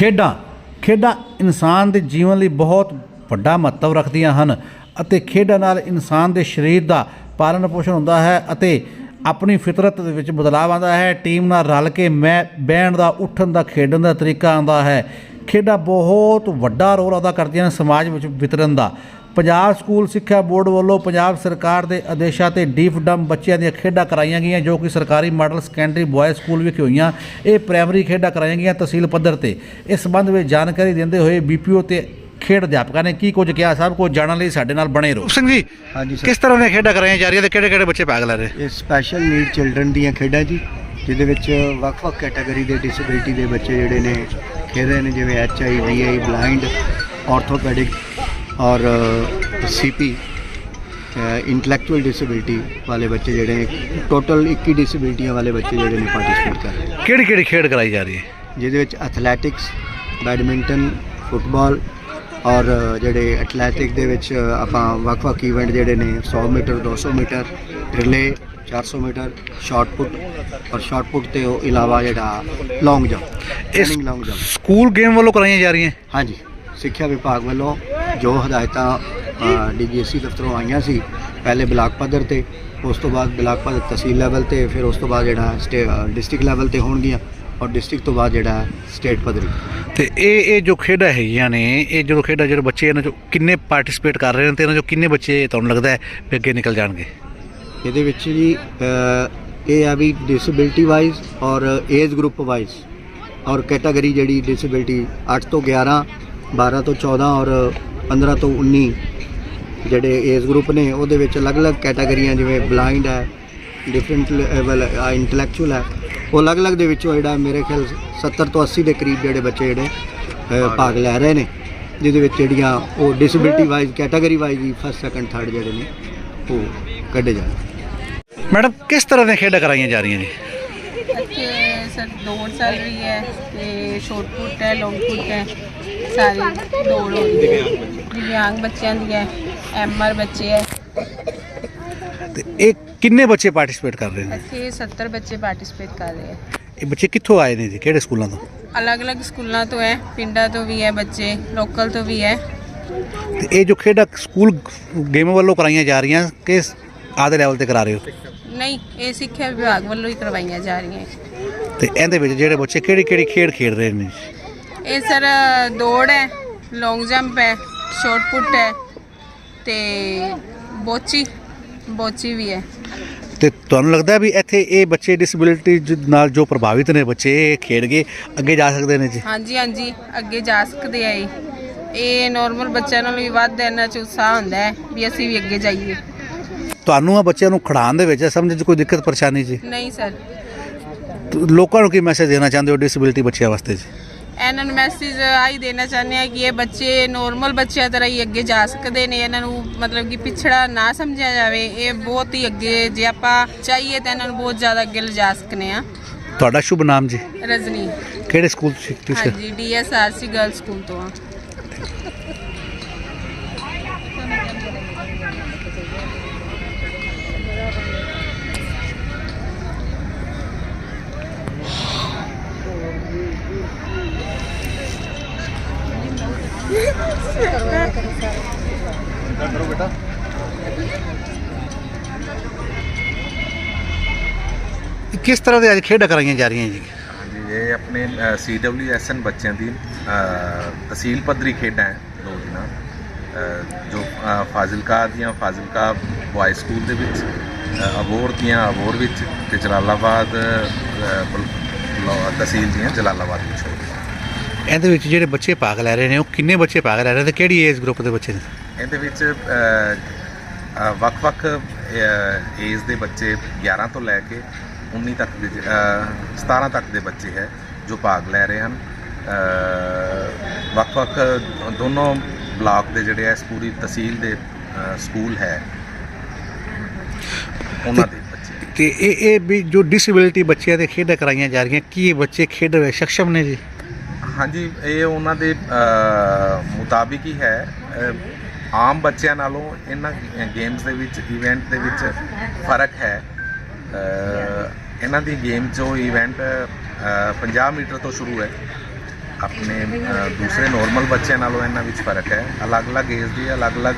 ਖੇਡਾਂ ਖੇਡਾਂ ਇਨਸਾਨ ਦੇ ਜੀਵਨ ਲਈ ਬਹੁਤ ਵੱਡਾ ਮਹੱਤਵ ਰੱਖਦੀਆਂ ਹਨ ਅਤੇ ਖੇਡਾਂ ਨਾਲ ਇਨਸਾਨ ਦੇ ਸਰੀਰ ਦਾ ਪਾਲਣ ਪੋਸ਼ਣ ਹੁੰਦਾ ਹੈ ਅਤੇ ਆਪਣੀ ਫਿਤਰਤ ਦੇ ਵਿੱਚ ਬਦਲਾਅ ਆਉਂਦਾ ਹੈ। ਟੀਮ ਨਾਲ ਰਲ ਕੇ ਮੈਂ ਬਹਿਣ ਦਾ, ਉੱਠਣ ਦਾ, ਖੇਡਣ ਦਾ ਤਰੀਕਾ ਆਉਂਦਾ ਹੈ। ਖੇਡਾਂ ਬਹੁਤ ਵੱਡਾ ਰੋਲ ਅਦਾ ਕਰਦੀਆਂ ਨੇ ਸਮਾਜ ਵਿੱਚ ਵਿਤਰਨ ਦਾ। ਪੰਜਾਬ ਸਕੂਲ ਸਿੱਖਿਆ ਬੋਰਡ ਵੱਲੋਂ ਪੰਜਾਬ ਸਰਕਾਰ ਦੇ ਆਦੇਸ਼ਾਂ ਤੇ ਡੀਫ ਡਮ ਬੱਚਿਆਂ ਦੀਆਂ ਖੇਡਾਂ ਕਰਾਈਆਂ ਗਈਆਂ ਜੋ ਕਿ ਸਰਕਾਰੀ ਮਾਡਲ ਸੈਕੰਡਰੀ ਬॉयਜ਼ ਸਕੂਲ ਵਿਖੇ ਹੋਈਆਂ। ਇਹ ਪ੍ਰਾਇਮਰੀ ਖੇਡਾਂ ਕਰਾਈਆਂ ਗਈਆਂ ਤਹਿਸੀਲ ਪੱਧਰ ਤੇ। ਇਸ ਸੰਬੰਧ ਵਿੱਚ ਜਾਣਕਾਰੀ ਦਿੰਦੇ ਹੋਏ ਬੀਪੀਓ ਤੇ ਖੇਡ ਅਧਿਆਪਕਾਂ ਨੇ ਕੀ ਕੁਝ ਕਿਹਾ? ਸਭ ਕੁਝ ਜਾਣਨ ਲਈ ਸਾਡੇ ਨਾਲ ਬਣੇ ਰਹੋ। ਸਿੰਘ ਜੀ ਹਾਂਜੀ ਸਰ। ਕਿਸ ਤਰ੍ਹਾਂ ਦੀਆਂ ਖੇਡਾਂ ਕਰਾਈਆਂ ਜਾ ਰਹੀਆਂ ਤੇ ਕਿਹੜੇ ਕਿਹੜੇ ਬੱਚੇ ਭਾਗ ਲੈ ਰਹੇ? ਇਹ ਸਪੈਸ਼ਲ ਨੀਡ ਚਿਲਡਰਨ ਦੀਆਂ ਖੇਡਾਂ ਜੀ ਜਿਹਦੇ ਵਿੱਚ ਵੱਖ-ਵੱਖ ਕੈਟਾਗਰੀ ਦੇ ਡਿਸੇਬਿਲਿਟੀ ਦੇ ਬੱਚੇ ਜਿਹੜੇ ਨੇ ਖੇਡ ਰਹੇ ਨੇ ਜਿਵੇਂ H I V I blind orthopaedic ਔਰ ਸੀਪੀ ਇੰਟੈਲੈਕਚੁਅਲ ਡਿਸੇਬਿਲਿਟੀ ਵਾਲੇ ਬੱਚੇ ਜਿਹੜੇ ਨੇ ਟੋਟਲ 21 ਡਿਸੇਬਿਲਿਟੀਆਂ ਵਾਲੇ ਬੱਚੇ ਜਿਹੜੇ ਨੇ ਪਾਰਟਿਸਿਪੇਟ ਕਰ ਰਹੇ ਕਿਹੜੀ ਕਿਹੜੀ ਖੇਡ ਕਰਾਈ ਜਾ ਰਹੀ ਹੈ? ਜਿਹਦੇ ਵਿੱਚ ਐਥਲੈਟਿਕਸ ਬੈਡਮਿੰਟਨ ਫੁੱਟਬਾਲ ਔਰ ਜਿਹੜੇ ਐਥਲੈਟਿਕ ਦੇ ਵਿੱਚ ਆਪਾਂ ਵੱਖ-ਵੱਖ ਇਵੈਂਟ ਜਿਹੜੇ ਨੇ 100 metre 200 metre relay 400 metre shot put ਔਰ ਸ਼ਾਰਟ ਪੁੱਟ ਤੇ ਉਹ ਇਲਾਵਾ ਜਿਹੜਾ ਲੌਂਗ ਜੰਪ ਇਸ ਲੌਂਗ ਜੰਪ ਸਕੂਲ ਗੇਮ ਵੱਲੋਂ ਕਰਾਈਆਂ ਜਾ ਰਹੀਆਂ? ਹਾਂਜੀ ਸਿੱਖਿਆ ਵਿਭਾਗ ਵੱਲੋਂ ਜੋ ਹਦਾਇਤਾਂ ਡੀਜੀਐਸਸੀ ਦਫ਼ਤਰੋਂ ਆਈਆਂ ਸੀ ਪਹਿਲੇ ਬਲਾਕ ਪੱਧਰ ਤੇ ਉਸ ਤੋਂ ਬਾਅਦ ਬਲਾਕ ਪੱਧਰ ਤਹਿਸੀਲ ਲੈਵਲ ਤੇ ਫਿਰ ਉਸ ਤੋਂ ਬਾਅਦ ਜਿਹੜਾ ਡਿਸਟ੍ਰਿਕਟ ਲੈਵਲ ਤੇ ਹੋਣਗੀਆਂ ਔਰ ਡਿਸਟ੍ਰਿਕਟ ਤੋਂ ਬਾਅਦ ਜਿਹੜਾ ਸਟੇਟ ਪੱਧਰੀ। ਤੇ ਇਹ ਇਹ ਜੋ ਖੇਡਾਂ ਹੈਗੀਆਂ ਨੇ ਇਹ ਜਦੋਂ ਖੇਡਾਂ ਜਿਹੜੇ ਬੱਚੇ ਇਹਨਾਂ ਚੋਂ ਕਿੰਨੇ ਪਾਰਟਿਸਿਪੇਟ ਕਰ ਰਹੇ ਨੇ ਤੇ ਇਹਨਾਂ ਚੋਂ ਕਿੰਨੇ ਬੱਚੇ ਤੁਹਾਨੂੰ ਲੱਗਦਾ ਹੈ ਵੀ ਅੱਗੇ ਨਿਕਲ ਜਾਣਗੇ? ਇਹਦੇ ਵਿੱਚ ਜੀ ਇਹ ਆ ਵੀ ਡਿਸੇਬਿਲਟੀ ਵਾਈਜ਼ ਔਰ ਏਜ ਗਰੁੱਪ ਵਾਈਜ਼ ਔਰ ਕੈਟਾਗਰੀ ਜਿਹੜੀ ਡਿਸੇਬਿਲਟੀ 8 ਤੋਂ 11 12 ਤੋਂ 14 ਔਰ 15 ਤੋਂ 19 ਜਿਹੜੇ ਏਜ ਗਰੁੱਪ ਨੇ ਉਹਦੇ ਵਿੱਚ ਅਲੱਗ-ਅਲੱਗ ਕੈਟਾਗਰੀਆਂ ਜਿਵੇਂ ਬਲਾਈਂਡ ਹੈ ਡਿਫਰੈਂਟ ਲੈਵਲ ਇੰਟੈਲੈਕਚੁਅਲ ਹੈ ਉਹ ਅਲੱਗ-ਅਲੱਗ ਦੇ ਵਿੱਚੋਂ ਜਿਹੜਾ ਮੇਰੇ ਖਿਆਲ 70 ਤੋਂ 80 ਦੇ ਕਰੀਬ ਜਿਹੜੇ ਬੱਚੇ ਜਿਹੜੇ ਭਾਗ ਲੈ ਰਹੇ ਨੇ ਜਿਹਦੇ ਵਿੱਚ ਜਿਹੜੀਆਂ ਉਹ ਡਿਸੇਬਿਲਟੀ ਵਾਈਜ਼ ਕੈਟਾਗਰੀ ਵਾਈਜ਼ ਹੀ ਫਸਟ ਸੈਕੰਡ ਥਰਡ ਜਿਹੜੇ ਨੇ ਉਹ ਕੱਢੇ ਜਾਣ। ਮੈਡਮ ਕਿਸ ਤਰ੍ਹਾਂ ਦੀਆਂ ਖੇਡਾਂ ਕਰਾਈਆਂ ਜਾ ਰਹੀਆਂ ਸਰ ਦੌੜ ਚੱਲ ਰਹੀ ਹੈ ਤੇ ਸ਼ਾਰਟ ਪੁੱਟ ਹੈ ਲੌਂਗ ਪੁੱਟ ਹੈ ਸਾਰੀ ਦੌੜ ਹੋ ਰਹੀ ਹੈ। ਦਿਵਿਆਂਗ ਬੱਚਿਆਂ ਦੀ ਹੈ ਐਮਆਰ ਬੱਚੇ ਹੈ। ਤੇ ਇਹ ਕਿੰਨੇ ਬੱਚੇ ਪਾਰਟਿਸਿਪੇਟ ਕਰ ਰਹੇ ਨੇ? ਇੱਥੇ 70 ਬੱਚੇ ਪਾਰਟਿਸਿਪੇਟ ਕਰ ਰਹੇ ਹੈ। ਇਹ ਬੱਚੇ ਕਿੱਥੋਂ ਆਏ ਨੇ ਜੀ? ਕਿਹੜੇ ਸਕੂਲਾਂ ਤੋਂ? ਅਲੱਗ-ਅਲੱਗ ਸਕੂਲਾਂ ਤੋਂ ਹੈ ਪਿੰਡਾਂ ਤੋਂ ਵੀ ਹੈ ਬੱਚੇ ਲੋਕਲ ਤੋਂ ਵੀ ਹੈ। ਤੇ ਇਹ ਜੋ ਖੇਡਾਂ ਸਕੂਲ ਗੇਮ ਵੱਲੋਂ ਕਰਾਈਆਂ ਜਾ ਰਹੀਆਂ ਕਿਸ ਆਦੇ ਲੈਵਲ ਤੇ ਕਰਾ ਰਹੇ ਹੋ? ਨਹੀਂ ਇਹ ਸਿੱਖਿਆ ਵਿਭਾਗ ਵੱਲੋਂ ਹੀ ਕਰਵਾਈਆਂ ਜਾ ਰਹੀਆਂ ਤੇ ਇਹਦੇ ਵਿੱਚ ਜਿਹੜੇ ਬੱਚੇ ਕਿਹੜੀ ਕਿਹੜੀ ਖੇਡ ਖੇਡ ਰਹੇ ਨੇ? ਇਹ ਸਰ ਦੌੜ ਹੈ ਲੌਂਗ ਜੰਪ ਹੈ। ਸ਼ਾਰਟ ਪੁੱਟ ਹੈ ਤੇ ਬੋਚੀ ਬੋਚੀ ਵੀ ਹੈ। ਤੇ ਤੁਹਾਨੂੰ ਲੱਗਦਾ ਵੀ ਇੱਥੇ ਇਹ ਬੱਚੇ ਡਿਸੇਬਿਲਿਟੀ ਨਾਲ ਜੋ ਪ੍ਰਭਾਵਿਤ ਨੇ ਬੱਚੇ ਇਹ ਖੇਡ ਕੇ ਅੱਗੇ ਜਾ ਸਕਦੇ ਨੇ ਜੀ? ਹਾਂਜੀ ਹਾਂਜੀ ਅੱਗੇ ਜਾ ਸਕਦੇ ਆ ਇਹ। ਇਹ ਨਾਰਮਲ ਬੱਚਿਆਂ ਨਾਲੋਂ ਵੀ ਵੱਧ ਇਹਨਾਂ ਚ ਉਤਸ਼ਾਹ ਹੁੰਦਾ ਹੈ ਵੀ ਅਸੀਂ ਵੀ ਅੱਗੇ ਜਾਈਏ। ਤੁਹਾਨੂੰ ਆ ਬੱਚਿਆਂ ਨੂੰ ਖੜਾਉਣ ਦੇ ਵਿੱਚ ਸਮਝ 'ਚ ਕੋਈ ਦਿੱਕਤ ਪਰੇਸ਼ਾਨੀ ਜੀ? ਨਹੀਂ ਸਰ। ਲੋਕਾਂ ਨੂੰ ਕੀ ਮੈਸੇਜ ਦੇਣਾ ਚਾਹੁੰਦੇ ਹੋ ਡਿਸੇਬਿਲਿਟੀ ਬੱਚਿਆਂ ਵਾਸਤੇ ਜੀ? ਇਹਨਾਂ ਨੂੰ ਮੈਸੇਜ ਆਈ ਦੇਣਾ ਚਾਹੁੰਦੇ ਆ ਕਿ ਇਹ ਬੱਚੇ ਨਾਰਮਲ ਬੱਚਿਆਂ ਤਰ੍ਹਾਂ ਹੀ ਅੱਗੇ ਜਾ ਸਕਦੇ ਨੇ ਇਹਨਾਂ ਨੂੰ ਮਤਲਬ ਕਿ ਪਿਛੜਾ ਨਾ ਸਮਝਿਆ ਜਾਵੇ ਇਹ ਬਹੁਤ ਹੀ ਅੱਗੇ ਜੇ ਆਪਾਂ ਚਾਹੀਏ ਤਾਂ ਇਹਨਾਂ ਨੂੰ ਬਹੁਤ ਜ਼ਿਆਦਾ ਅੱਗੇ ਲਿਜਾ ਸਕਨੇ ਆ ਤੁਹਾਡਾ ਸ਼ੁਭ ਨਾਮ ਜੀ? ਰਜਨੀ। ਕਿਹੜੇ ਸਕੂਲ ਤੁਸੀਂ? ਹਾਂਜੀ ਡੀਐਸਆਰਸੀ ਗਰਲ ਸਕੂਲ ਤੋਂ ਆ ਕਿਸ ਤਰ੍ਹਾਂ ਦੇ ਅੱਜ ਖੇਡਾਂ ਕਰਾਈਆਂ ਜਾ ਰਹੀਆਂ ਜੀ? ਹਾਂਜੀ ਇਹ ਆਪਣੇ ਸੀਡਬਲਯੂਐਸਐਨ ਬੱਚਿਆਂ ਦੀ ਤਹਿਸੀਲ ਪੱਧਰੀ ਖੇਡਾਂ ਹੈ ਦੋ ਦਿਨਾਂ ਜੋ ਫਾਜ਼ਿਲਕਾ ਦੀਆਂ ਫਾਜ਼ਿਲਕਾ ਬॉयਜ਼ ਸਕੂਲ ਦੇ ਵਿੱਚ ਅ, ਅਬੋਹਰ ਦੀਆਂ ਅਬੋਹਰ ਵਿੱਚ ਤੇ ਜਲਾਲਾਬਾਦ ਤਹਿਸੀਲ ਦੀਆਂ ਜਲਾਲਾਬਾਦ ਵਿੱਚ ਹੋਈ। ਇਹਦੇ ਵਿੱਚ ਜਿਹੜੇ ਬੱਚੇ ਭਾਗ ਲੈ ਰਹੇ ਨੇ ਉਹ ਕਿੰਨੇ ਬੱਚੇ ਭਾਗ ਲੈ ਰਹੇ ਨੇ ਤੇ ਕਿਹੜੀ ਏਜ ਗਰੁੱਪ ਦੇ ਬੱਚੇ ਨੇ? ਇਹਦੇ ਵਿੱਚ ਅ, ਅ, ਵੱਖ-ਵੱਖ ਏਜ ਦੇ ਬੱਚੇ 11 ਤੋਂ ਲੈ ਕੇ 19 ਤੱਕ ਦੇ ਜ- ਅ, 17 ਤੱਕ ਦੇ ਬੱਚੇ ਹੈ ਜੋ ਭਾਗ ਲੈ ਰਹੇ ਹਨ। ਅ, ਵੱਖ-ਵੱਖ ਦੋਨੋਂ ਬਲਾਕ ਦੇ ਜਿਹੜੇ ਹੈ ਇਸ ਪੂਰੀ ਤਹਿਸੀਲ ਦੇ ਅ, ਸਕੂਲ ਹੈ। ਉਹਨਾਂ ਦੇ ਬੱਚੇ। ਤੇ ਇਹ ਇਹ ਵੀ ਜੋ ਡਿਸੇਬਿਲਿਟੀ ਬੱਚਿਆਂ ਦੇ ਖੇਡਾਂ ਕਰਾਈਆਂ ਜਾ ਰਹੀਆਂ ਕੀ ਇਹ ਬੱਚੇ ਖੇਡ ਵਿੱਚ ਸક્ષਮ ਨੇ ਜੀ? ਹਾਂਜੀ ਇਹ ਉਹਨਾਂ ਦੇ ਮੁਤਾਬਿਕ ਹੀ ਹੈ। ਆਮ ਬੱਚਿਆਂ ਨਾਲੋਂ ਇਹਨਾਂ ਗੇਮਸ ਦੇ ਵਿੱਚ ਇਵੈਂਟ ਦੇ ਵਿੱਚ ਫ਼ਰਕ ਹੈ। ਇਹਨਾਂ ਦੀ ਗੇਮ ਜੋ ਇਵੈਂਟ 50 ਮੀਟਰ ਤੋਂ ਸ਼ੁਰੂ ਹੈ। ਆਪਣੇ ਦੂਸਰੇ ਨਾਰਮਲ ਬੱਚਿਆਂ ਨਾਲੋਂ ਇਹਨਾਂ ਵਿੱਚ ਫ਼ਰਕ ਹੈ। ਅਲੱਗ-ਅਲੱਗ ਏਜ ਦੀ ਅਲੱਗ-ਅਲੱਗ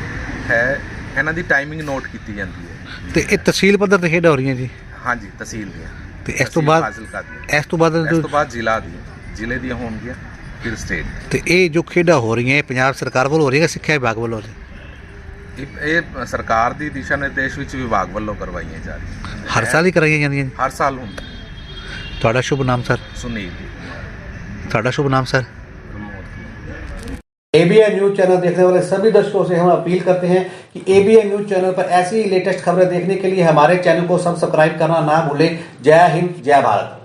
ਹੈ। ਇਹਨਾਂ ਦੀ ਟਾਈਮਿੰਗ ਨੋਟ ਕੀਤੀ ਜਾਂਦੀ ਹੈ। ਤੇ ਇਹ ਤਹਿਸੀਲ ਪੱਧਰ ਤੇ ਖੇਡਾਂ ਹੋ ਰਹੀਆਂ ਜੀ? ਹਾਂਜੀ ਤਹਿਸੀਲ ਦੀਆਂ। ਤੇ ਇਸ ਤੋਂ ਬਾਅਦ ਇਸ ਤੋਂ ਬਾਅਦ ਇਸ ਤੋਂ ਬਾਅਦ ਜ਼ਿਲ੍ਹਾ ਦੀਆਂ ਜ਼ਿਲ੍ਹੇ ਦੀਆਂ ਹੋਣਗੀਆਂ। ਫਿਰ ਸਟੇਟ ਤੇ ਇਹ ਜੋ ਖੇਡਾਂ ਹੋ ਰਹੀਆਂ ਇਹ ਪੰਜਾਬ ਸਰਕਾਰ ਵੱਲੋਂ ਹੋ ਰਹੀਆਂ ਕਿ ਸਿੱਖਿਆ ਵਿਭਾਗ ਵੱਲੋਂ ਹੋ ਰਹੀਆਂ? ਇਹ ਇਹ ਸਰਕਾਰ ਦੀ ਦਿਸ਼ਾ ਨਿਰਦੇਸ਼ ਵਿੱਚ ਵਿਭਾਗ ਵੱਲੋਂ ਕਰਵਾਈਆਂ ਜਾ ਰਹੀਆਂ ਹਰ ਸਾਲ ਹੀ ਕਰਾਈਆਂ ਜਾਂਦੀਆਂ ਜੀ ਹਰ ਸਾਲ ਹੁੰਦਾ ਤੁਹਾਡਾ ਸ਼ੁਭ ਨਾਮ ਸਰ ਸੁਨੀਲ ਤੁਹਾਡਾ शुभ नाम sir Pramod ABN news channel देखने वाले सभी दर्शकों से हम अपील करते हैं कि एबीएन न्यूज चैनल पर ऐसी ही लेटेस्ट खबरें देखने के लिए हमारे चैनल को सब्सक्राइब करना ना भूलें जय हिंद जय भारत